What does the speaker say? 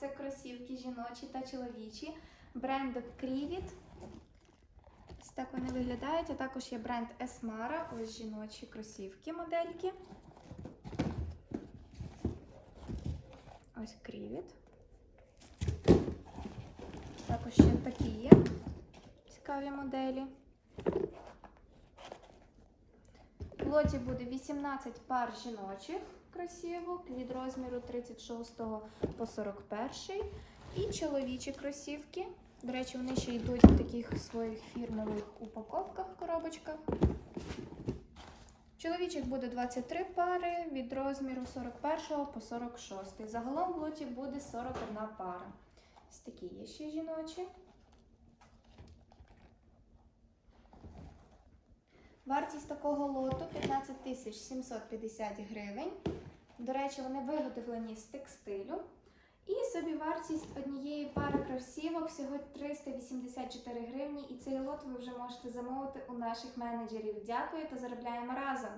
Це кросівки жіночі та чоловічі. Бренду Крівіт. Ось так вони виглядають. А також є бренд Есмара. Ось жіночі кросівки модельки. Ось Крівіт. Також ще такі є цікаві моделі. Лоті буде 18 пар жіночих кросівок від розміру 36 по 41 і чоловічі кросівки. До речі, вони ще йдуть в таких своїх фірмових упаковках, коробочках. Чоловічих буде 23 пари від розміру 41 по 46. Загалом в лоті буде 41 пара. Ось такі є ще жіночі. Вартість такого лоту 15 тисяч 750 гривень. До речі, вони виготовлені з текстилю. І собівартість однієї пари кросівок всього 384 гривні. І цей лот ви вже можете замовити у наших менеджерів. Дякую та заробляємо разом!